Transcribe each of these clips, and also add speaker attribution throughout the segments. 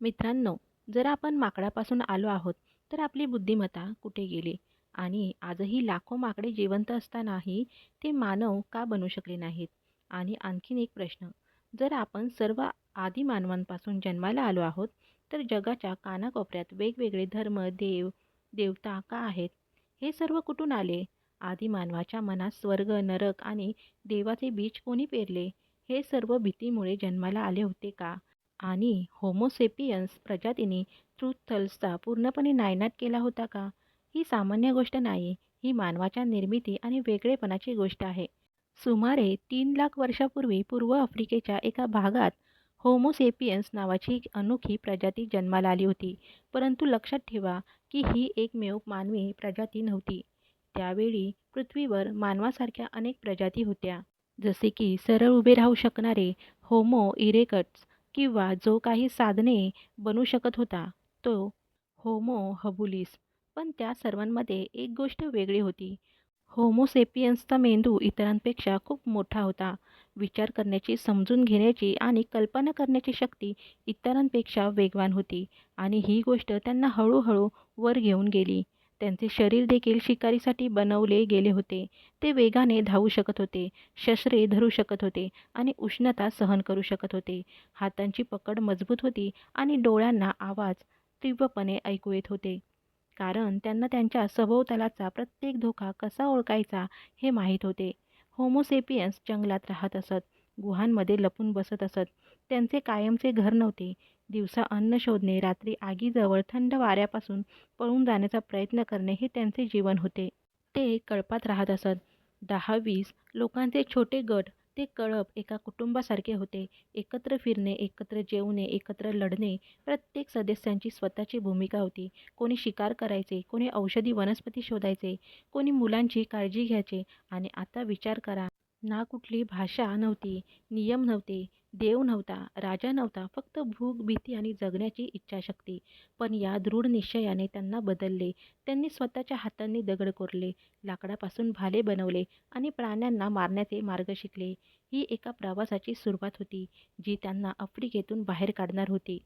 Speaker 1: मित्रांनो जर आपण माकडापासून आलो आहोत तर आपली बुद्धिमत्ता कुठे गेली? आणि आजही लाखो माकडे जिवंत असतानाही ते मानव का बनू शकले नाहीत? आणि आणखीन एक प्रश्न जर आपण सर्व आदी मानवांपासून जन्माला आलो आहोत तर जगाच्या कानाकोपऱ्यात वेगवेगळे धर्म देव देवता का आहेत? हे सर्व कुठून आले? आदी मानवाच्या मनात स्वर्ग नरक आणि देवाचे बीज कोणी पेरले? हे सर्व भीतीमुळे जन्माला आले होते का? आणि होमोसेपियन्स प्रजातीने ट्रूथल्सचा पूर्णपणे नायनाट केला होता का? ही सामान्य गोष्ट नाही. ही मानवाच्या निर्मिती आणि वेगळेपणाची गोष्ट आहे. सुमारे तीन लाख वर्षापूर्वी पूर्व आफ्रिकेच्या एका भागात होमोसेपियन्स नावाची अनोखी प्रजाती जन्माला आली होती. परंतु लक्षात ठेवा की ही एकमेव मानवी प्रजाती नव्हती. त्यावेळी पृथ्वीवर मानवासारख्या अनेक प्रजाती होत्या. जसे की सरळ उभे राहू शकणारे होमो इरेकट्स किंवा जो काही साधने बनू शकत होता तो होमो हबुलिस पण त्या सर्वांमध्ये एक गोष्ट वेगळी होती. होमोसेपियन्सचा मेंदू इतरांपेक्षा खूप मोठा होता. विचार करण्याची समजून घेण्याची आणि कल्पना करण्याची शक्ती इतरांपेक्षा वेगवान होती आणि ही गोष्ट त्यांना हळूहळू वर घेऊन गेली. त्यांचे शरीर देखील शिकारीसाठी बनवले गेले होते. ते वेगाने धावू शकत होते शस्त्रे धरू शकत होते आणि उष्णता सहन करू शकत होते. हातांची पकड मजबूत होती आणि डोळ्यांना आवाज तीव्रपणे ऐकू येत होते. कारण त्यांना त्यांच्या सभोवतालाचा प्रत्येक धोका कसा ओळखायचा हे माहीत होते. होमोसेपियन्स जंगलात राहत असत गुहांमध्ये लपून बसत असत त्यांचे कायमचे घर नव्हते. दिवसा अन्न शोधणे रात्री आगीजवळ थंड वाऱ्यापासून पळून जाण्याचा प्रयत्न करणे हे त्यांचे जीवन होते. ते कळपात राहत असत. दहा वीस लोकांचे छोटे गट ते कळप एका कुटुंबासारखे होते. एकत्र फिरणे एकत्र जेवणे एकत्र लढणे प्रत्येक सदस्यांची स्वतःची भूमिका होती. कोणी शिकार करायचे कोणी औषधी वनस्पती शोधायचे कोणी मुलांची काळजी घ्यायचे आणि आता विचार करा. ना कुठली भाषा नव्हती नियम नव्हते देव नव्हता राजा नव्हता फक्त भूक भीती आणि जगण्याची इच्छाशक्ती. पण या दृढ निश्चयाने त्यांना बदलले. त्यांनी स्वतःच्या हातांनी दगड कोरले लाकडापासून भाले बनवले आणि प्राण्यांना मारण्याचे मार्ग शिकले. ही एका प्रवासाची सुरुवात होती जी त्यांना आफ्रिकेतून बाहेर काढणार होती.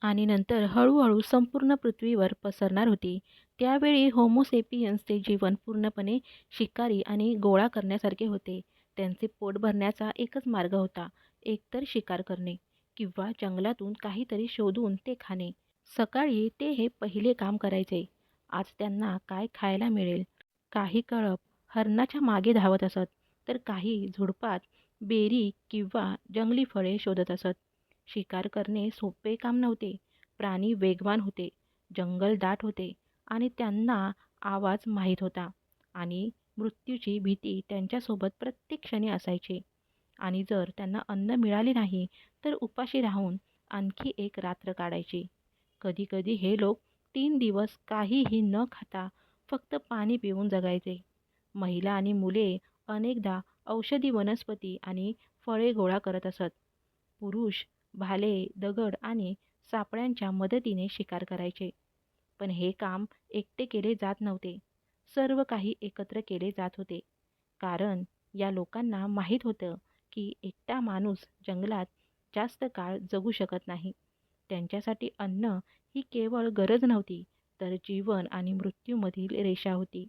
Speaker 1: आणि नंतर हळूहळू संपूर्ण पृथ्वीवर पसरणार होती. त्यावेळी होमोसेपियन्सचे जीवन पूर्णपणे शिकारी आणि गोळा करण्यासारखे होते. त्यांचे पोट भरण्याचा एकच मार्ग होता एकतर शिकार करणे किंवा जंगलातून काहीतरी शोधून ते खाणे. सकाळी ते हे पहिले काम करायचे. आज त्यांना काय खायला मिळेल? काही कळप हरणाच्या मागे धावत असत तर काही झुडपात बेरी किंवा जंगली फळे शोधत असत. शिकार करणे सोपे काम नव्हते प्राणी वेगवान होते जंगल दाट होते आणि त्यांना आवाज माहीत होता आणि मृत्यूची भीती त्यांच्यासोबत प्रत्येक क्षणी असायची. आणि जर त्यांना अन्न मिळाले नाही तर उपाशी राहून आणखी एक रात्र काढायची. कधीकधी हे लोक तीन दिवस काहीही न खाता फक्त पाणी पिऊन जगायचे. महिला आणि मुले अनेकदा औषधी वनस्पती आणि फळे गोळा करत असत. पुरुष भाले दगड आणि सापळ्यांच्या मदतीने शिकार करायचे. पण हे काम एकटे केले जात नव्हते. सर्व काही एकत्र केले जात होते. कारण या लोकांना माहीत होतं की एकटा माणूस जंगलात जास्त काळ जगू शकत नाही. त्यांच्यासाठी अन्न ही केवळ गरज नव्हती तर जीवन आणि मृत्यूमधील रेषा होती.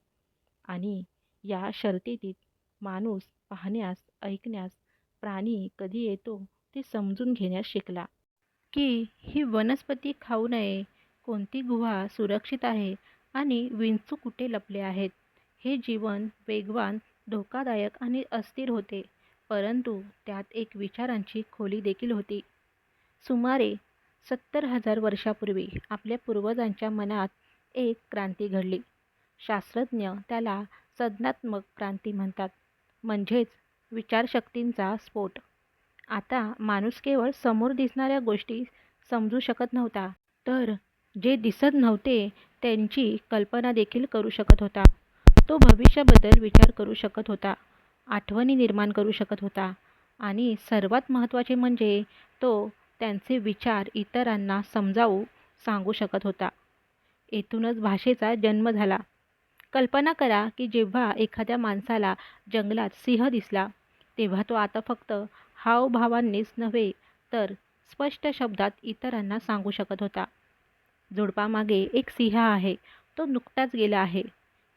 Speaker 1: आणि या शर्तीतीत माणूस पाहण्यास ऐकण्यास प्राणी कधी येतो ते समजून घेण्यास शिकला. की ही वनस्पती खाऊ नये कोणती गुहा सुरक्षित आहे आणि विंचू कुठे लपले आहेत? हे जीवन वेगवान धोकादायक आणि अस्थिर होते. परंतु त्यात एक विचारांची खोली देखील होती. सुमारे सत्तर हजार वर्षापूर्वी आपल्या पूर्वजांच्या मनात एक क्रांती घडली. शास्त्रज्ञ त्याला संज्ञानात्मक क्रांती म्हणतात म्हणजेच विचारशक्तींचा स्फोट. आता माणूस केवळ समोर दिसणाऱ्या गोष्टी समजू शकत नव्हता तर जे दिसत नव्हते त्यांची कल्पना देखील करू शकत होता. तो भविष्याबद्दल विचार करू शकत होता आठवणी निर्माण करू शकत होता आणि सर्वात महत्त्वाचे म्हणजे तो त्यांचे विचार इतरांना समजावू सांगू शकत होता. येथूनच भाषेचा जन्म झाला. कल्पना करा की जेव्हा एखाद्या माणसाला जंगलात सिंह दिसला तेव्हा तो आता फक्त हावभावांनीच नव्हे तर स्पष्ट शब्दात इतरांना सांगू शकत होता. झुडपामागे एक सिंह आहे. तो नुकताच गेला आहे.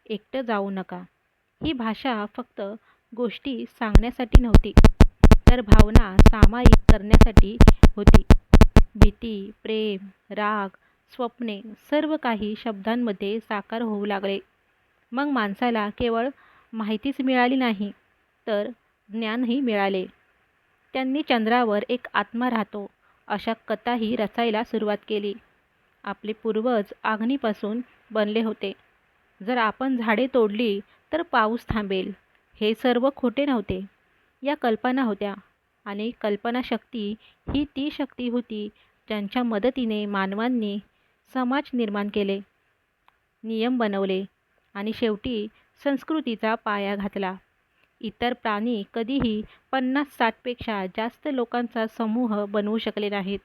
Speaker 1: एकटं जाऊ नका. ही भाषा फक्त गोष्टी सांगण्यासाठी नव्हती तर भावना सामायिक करण्यासाठी होती. भीती प्रेम राग स्वप्ने सर्व काही शब्दांमध्ये साकार होऊ लागले. मग माणसाला केवळ माहितीच मिळाली नाही तर ज्ञानही मिळाले. त्यांनी चंद्रावर एक आत्मा राहतो अशा कथाही रचायला सुरुवात केली. आपले पूर्वज अग्नीपासून बनले होते. जर आपण झाडे तोडली तर पाऊस थांबेल. हे सर्व खोटे नव्हते. या कल्पना होत्या आणि कल्पनाशक्ती ही ती शक्ती होती ज्यांच्या मदतीने मानवांनी समाज निर्माण केले नियम बनवले आणि शेवटी संस्कृतीचा पाया घातला. इतर प्राणी कधीही पन्नास साठपेक्षा जास्त लोकांचा समूह बनवू शकले नाहीत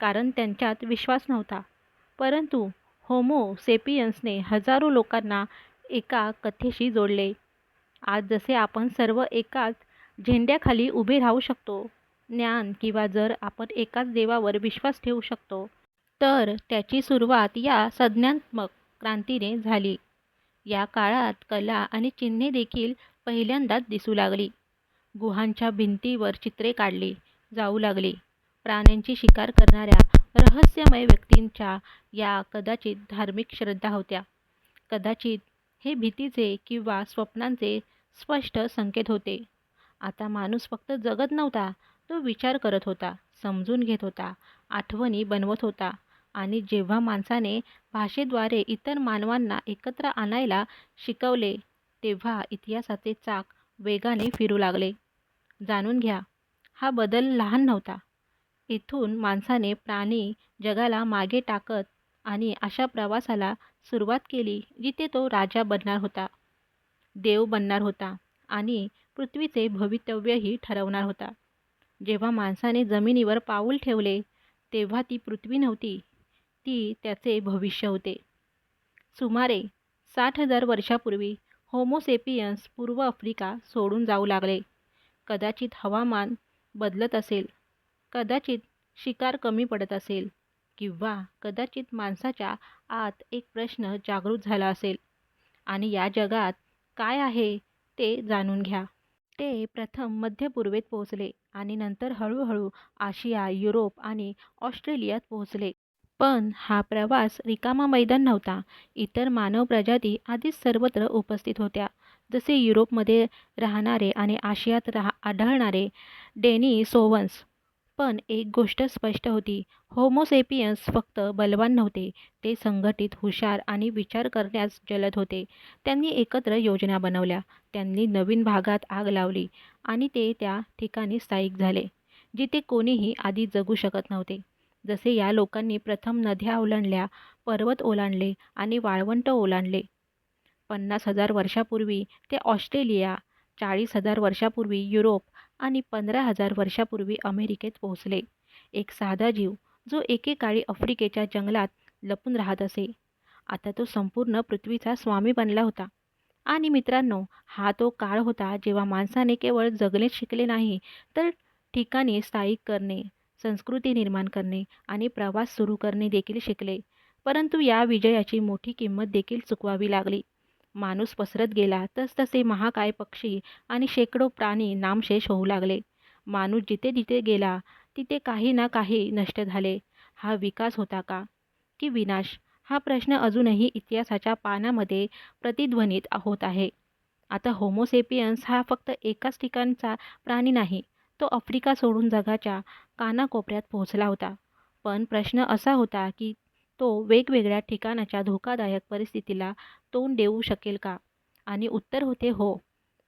Speaker 1: कारण त्यांच्यात विश्वास नव्हता. परंतु होमो सेपियन्सने हजारो लोकांना एका कथेशी जोडले. आज जसे आपण सर्व एकाच झेंड्याखाली उभे राहू शकतो ज्ञान किंवा जर आपण एकाच देवावर विश्वास ठेवू शकतो तर त्याची सुरुवात या संज्ञात्मक क्रांतीने झाली. या काळात कला आणि चिन्हे देखील पहिल्यांदाच दिसू लागली. गुहांच्या भिंतीवर चित्रे काढली जाऊ लागली. प्राण्यांची शिकार करणाऱ्या रहस्यमय व्यक्तींच्या या कदाचित धार्मिक श्रद्धा होत्या. कदाचित हे भीतीचे किंवा स्वप्नांचे स्पष्ट संकेत होते. आता माणूस फक्त जगत नव्हता तो विचार करत होता समजून घेत होता आठवणी बनवत होता आणि जेव्हा माणसाने भाषेद्वारे इतर मानवांना एकत्र आणायला शिकवले तेव्हा इतिहासाचे चाक वेगाने फिरू लागले. जाणून घ्या हा बदल लहान नव्हता. इथून माणसाने प्राणी जगाला मागे टाकत आणि अशा प्रवासाला सुरुवात केली जिथे तो राजा बनणार होता देव बनणार होता आणि पृथ्वीचे भवितव्यही ठरवणार होता. जेव्हा माणसाने जमिनीवर पाऊल ठेवले तेव्हा ती पृथ्वी नव्हती ती त्याचे भविष्य होते. सुमारे साठ हजार वर्षापूर्वी होमोसेपियन्स पूर्व आफ्रिका सोडून जाऊ लागले. कदाचित हवामान बदलत असेल. कदाचित शिकार कमी पडत असेल किंवा कदाचित माणसाच्या आत एक प्रश्न जागृत झाला असेल. आणि या जगात काय आहे ते जाणून घ्या. ते प्रथम मध्य पूर्वेत पोहोचले आणि नंतर हळूहळू आशिया युरोप आणि ऑस्ट्रेलियात पोहोचले. पण हा प्रवास रिकामा मैदान नव्हता. इतर मानव प्रजाती आधीच सर्वत्र उपस्थित होत्या. जसे युरोपमध्ये राहणारे आणि आशियात राहा आढळणारे डेनी सोवन्स पण एक गोष्ट स्पष्ट होती. होमोसेपियन्स फक्त बलवान नव्हते. ते संघटित हुशार आणि विचार करण्यास जलद होते. त्यांनी एकत्र योजना बनवल्या. त्यांनी नवीन भागात आग लावली आणि ते त्या ठिकाणी स्थायिक झाले जिथे कोणीही आधी जगू शकत नव्हते. जसे या लोकांनी प्रथम नद्या ओलांडल्या पर्वत ओलांडले आणि वाळवंट ओलांडले. पन्नास हजार वर्षापूर्वी ते ऑस्ट्रेलिया चाळीस हजार वर्षापूर्वी युरोप आणि पंधरा हजार वर्षापूर्वी अमेरिकेत पोहोचले. एक साधा जीव जो एकेकाळी आफ्रिकेच्या जंगलात लपून राहत असे. आता तो संपूर्ण पृथ्वीचा स्वामी बनला होता. आणि मित्रांनो हा तो काळ होता जेव्हा माणसाने केवळ जगणे शिकले नाही तर ठिकाणी स्थायिक करणे संस्कृती निर्माण करणे आणि प्रवास सुरू करणे देखील शिकले. परंतु या विजयाची मोठी किंमत देखील चुकवावी लागली. माणूस पसरत गेला तसतसे महाकाय पक्षी आणि शेकडो प्राणी नामशेष होऊ लागले. माणूस जिथे जिथे गेला तिथे काही ना काही नष्ट झाले. हा विकास होता का? की विनाश? हा प्रश्न अजूनही इतिहासाच्या पानामध्ये प्रतिध्वनित होत आहे. आता होमोसेपियन्स हा फक्त एकाच ठिकाणचा प्राणी नाही तो आफ्रिका सोडून जगाच्या कानाकोपऱ्यात पोहोचला होता. पण प्रश्न असा होता की तो वेगवेगळ्या ठिकाणाच्या धोकादायक परिस्थितीला तोंड देऊ शकेल का? आणि उत्तर होते हो.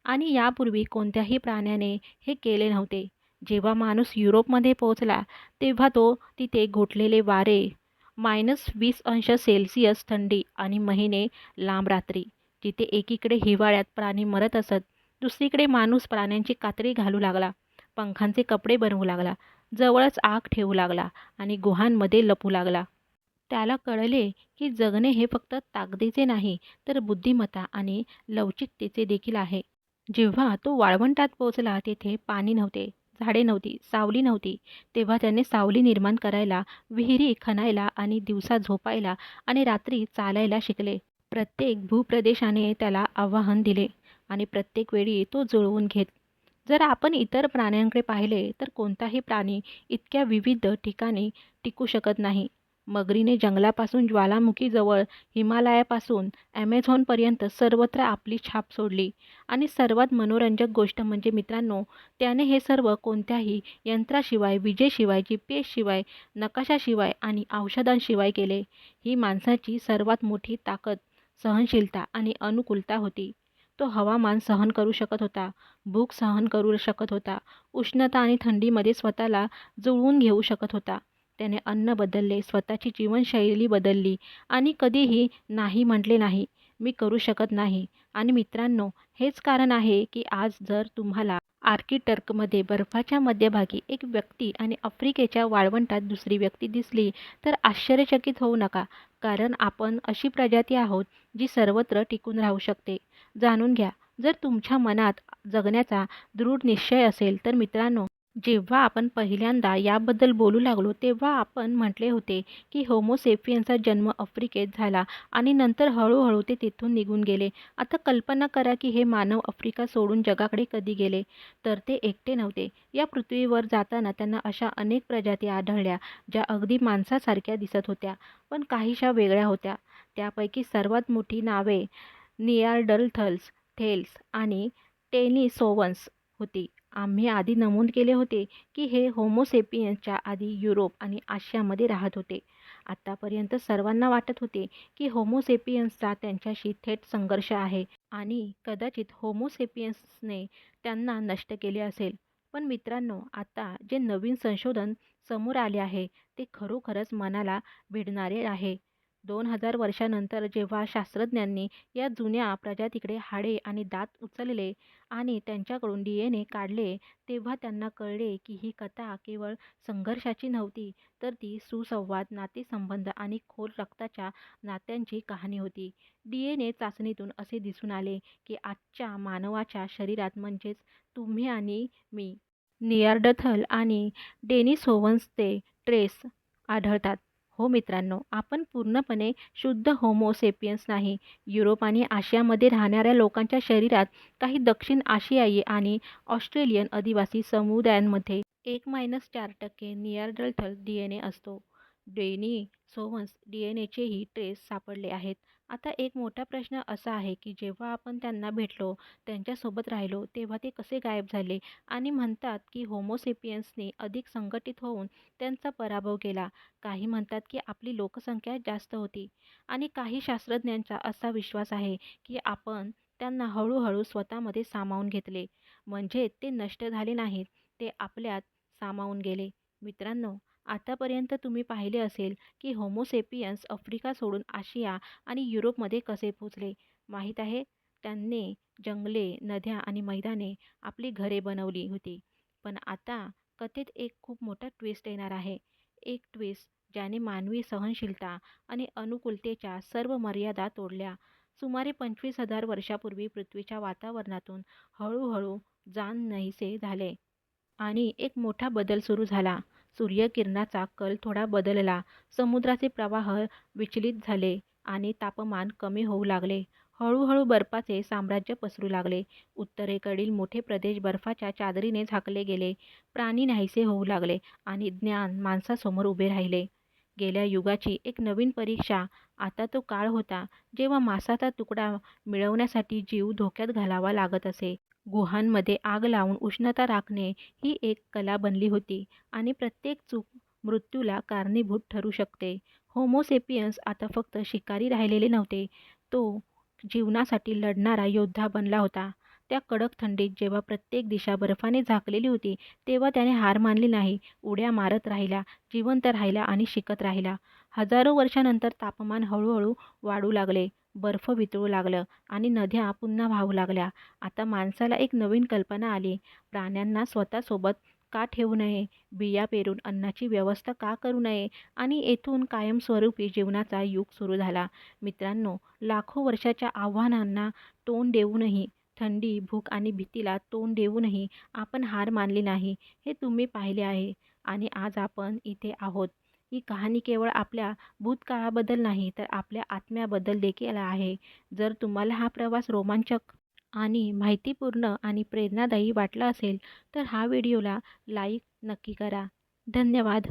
Speaker 1: आणि यापूर्वी कोणत्याही प्राण्याने हे केले नव्हते. जेव्हा माणूस युरोपमध्ये पोहोचला तेव्हा तो तिथे घोटलेले वारे मायनस वीस अंश सेल्सिअस थंडी आणि महिने लांब रात्री जिथे एकीकडे हिवाळ्यात प्राणी मरत असत दुसरीकडे माणूस प्राण्यांची कात्री घालू लागला पंखांचे कपडे बनवू लागला जवळच आग ठेवू लागला आणि गुहांमध्ये लपू लागला. त्याला कळले की जगणे हे फक्त ताकदीचे नाही तर बुद्धिमत्ता आणि लवचिकतेचे देखील आहे. जेव्हा तो वाळवंटात पोहोचला तेथे पाणी नव्हते झाडे नव्हती सावली नव्हती. तेव्हा त्याने सावली निर्माण करायला विहिरी खणायला आणि दिवसा झोपायला आणि रात्री चालायला शिकले. प्रत्येक भूप्रदेशाने त्याला आव्हान दिले आणि प्रत्येक वेळी तो जुळवून घेत. जर आपण इतर प्राण्यांकडे पाहिले तर कोणताही प्राणी इतक्या विविध ठिकाणी टिकू शकत नाही. मगरीने जंगलापासून ज्वालामुखीजवळ हिमालयापासून ॲमेझॉनपर्यंत सर्वत्र आपली छाप सोडली. आणि सर्वात मनोरंजक गोष्ट म्हणजे मित्रांनो त्याने हे सर्व कोणत्याही यंत्राशिवाय विजेशिवाय जी पी एसशिवाय नकाशाशिवाय आणि औषधांशिवाय केले. ही माणसाची सर्वात मोठी ताकद सहनशीलता आणि अनुकूलता होती. तो हवामान सहन करू शकत होता भूक सहन करू शकत होता उष्णता आणि थंडीमध्ये स्वतःला जुळवून घेऊ शकत होता. त्याने अन्न बदलले स्वतःची जीवनशैली बदलली आणि कधीही नाही म्हटले नाही मी करू शकत नाही. आणि मित्रांनो हेच कारण आहे की आज जर तुम्हाला आर्किटर्कमध्ये बर्फाच्या मध्यभागी एक व्यक्ती आणि आफ्रिकेच्या वाळवंटात दुसरी व्यक्ती दिसली तर आश्चर्यचकित होऊ नका. कारण आपण अशी प्रजाती आहोत जी सर्वत्र टिकून राहू शकते. जाणून घ्या जर तुमच्या मनात जगण्याचा दृढ निश्चय असेल तर मित्रांनो जेव्हा आपण पहिल्यांदा याबद्दल बोलू लागलो तेव्हा आपण म्हटले होते की होमोसेफियनचा जन्म आफ्रिकेत झाला आणि नंतर हळूहळू ते तिथून निघून गेले. आता कल्पना करा की हे मानव आफ्रिका सोडून जगाकडे कधी गेले? तर ते एकटे नव्हते. या पृथ्वीवर जाताना त्यांना अशा अनेक प्रजाती आढळल्या ज्या अगदी माणसासारख्या दिसत होत्या पण काहीशा वेगळ्या होत्या. त्यापैकी सर्वात मोठी नावे नियार्डलथल्स थेल्स आणि टेनिसोवन्स होती. आम्ही आधी नमूद केले होते की हे होमोसेपियन्सच्या आधी युरोप आणि आशियामध्ये राहत होते. आत्तापर्यंत सर्वांना वाटत होते की होमोसेपियन्सचा त्यांच्याशी थेट संघर्ष आहे आणि कदाचित होमोसेपियन्सने त्यांना नष्ट केले असेल. पण मित्रांनो आता जे नवीन संशोधन समोर आले आहे ते खरोखरच मनाला भिडणारे आहे. दोन हजार वर्षानंतर जेव्हा शास्त्रज्ञांनी या जुन्या प्रजातीकडे हाडे आणि दात उचलले आणि त्यांच्याकडून डी एन ए काढले तेव्हा त्यांना कळले की ही कथा केवळ संघर्षाची नव्हती तर ती सुसंवाद नातेसंबंध आणि खोल रक्ताच्या नात्यांची कहाणी होती. डी एन ए चाचणीतून असे दिसून आले की आजच्या मानवाच्या शरीरात म्हणजेच तुम्ही आणि मी नियार्डथल आणि डेनिस होवन्सचे ट्रेस आढळतात. हो मित्रांनो आपण पूर्णपणे शुद्ध होमोसेपियन्स नाही. युरोप आणि आशियामध्ये राहणाऱ्या लोकांच्या शरीरात काही दक्षिण आशियाई आणि ऑस्ट्रेलियन आदिवासी समुदायांमध्ये एक मायनस चार टक्के नियार्डलथल डी एन ए असतो. डेनी सोवन्स डी एन एचेही ट्रेस सापडले आहेत. आता एक मोठा प्रश्न असा आहे की जेव्हा आपण त्यांना भेटलो त्यांच्यासोबत राहिलो तेव्हा ते कसे गायब झाले? आणि म्हणतात की होमोसेपियन्सने अधिक संघटित होऊन त्यांचा पराभव केला. काही म्हणतात की आपली लोकसंख्या जास्त होती. आणि काही शास्त्रज्ञांचा असा विश्वास आहे की आपण त्यांना हळूहळू स्वतःमध्ये सामावून घेतले. म्हणजे ते नष्ट झाले नाहीत ते आपल्यात सामावून गेले. मित्रांनो आतापर्यंत तुम्ही पाहिले असेल की होमोसेपियन्स आफ्रिका सोडून आशिया आणि युरोपमध्ये कसे पोचले. माहीत आहे त्यांनी जंगले नद्या आणि मैदाने आपली घरे बनवली होती. पण आता कथेत एक खूप मोठा ट्विस्ट येणार आहे. एक ट्विस्ट ज्याने मानवी सहनशीलता आणि अनुकूलतेच्या सर्व मर्यादा तोडल्या. सुमारे पंचवीस हजार वर्षापूर्वी पृथ्वीच्या वातावरणातून हळूहळू जाण नाहीसे झाले आणि एक मोठा बदल सुरू झाला. सूर्यकिरणाचा कल थोडा बदलला. समुद्राचे प्रवाह विचलित झाले आणि तापमान कमी होऊ लागले. हळूहळू बर्फाचे साम्राज्य पसरू लागले. उत्तरेकडील मोठे प्रदेश बर्फाच्या चादरीने झाकले गेले. प्राणी नाहीसे होऊ लागले आणि ज्ञान माणसासमोर उभे राहिले. गेल्या युगाची एक नवीन परीक्षा. आता तो काळ होता जेव्हा मांसाचा तुकडा मिळवण्यासाठी जीव धोक्यात घालावा लागत असे. गुहांमध्ये आग लावून उष्णता राखणे ही एक कला बनली होती आणि प्रत्येक चूक मृत्यूला कारणीभूत ठरू शकते. होमोसेपियन्स आता फक्त शिकारी राहिलेले नव्हते. तो जीवनासाठी लढणारा योद्धा बनला होता. त्या कडक थंडीत जेव्हा प्रत्येक दिशा बर्फाने झाकलेली होती तेव्हा त्याने हार मानली नाही उड्या मारत राहिला जिवंत राहिला आणि शिकत राहिला. हजारो वर्षानंतर तापमान हळूहळू वाढू लागले. बर्फ वितळू लागलं आणि नद्या पुन्हा वाहू लागल्या. आता माणसाला एक नवीन कल्पना आली. प्राण्यांना स्वतःसोबत का ठेवू नये? बिया पेरून अन्नाची व्यवस्था का करू नये? आणि येथून कायमस्वरूपी जीवनाचा युग सुरू झाला. मित्रांनो लाखो वर्षाच्या आव्हानांना तोंड देऊनही थंडी भूक आणि भीतीला तोंड देऊनही आपण हार मानली नाही. हे तुम्ही पाहिले आहे. आणि आज आपण इथे आहोत. ही कहाणी केवळ आपल्या भूतकाळाबद्दल नाही तर आपल्या आत्म्याबद्दल देखील आहे. जर तुम्हाला हा प्रवास रोमांचक आणि माहितीपूर्ण आणि प्रेरणादायी वाटला असेल तर हा व्हिडिओला लाईक नक्की करा. धन्यवाद.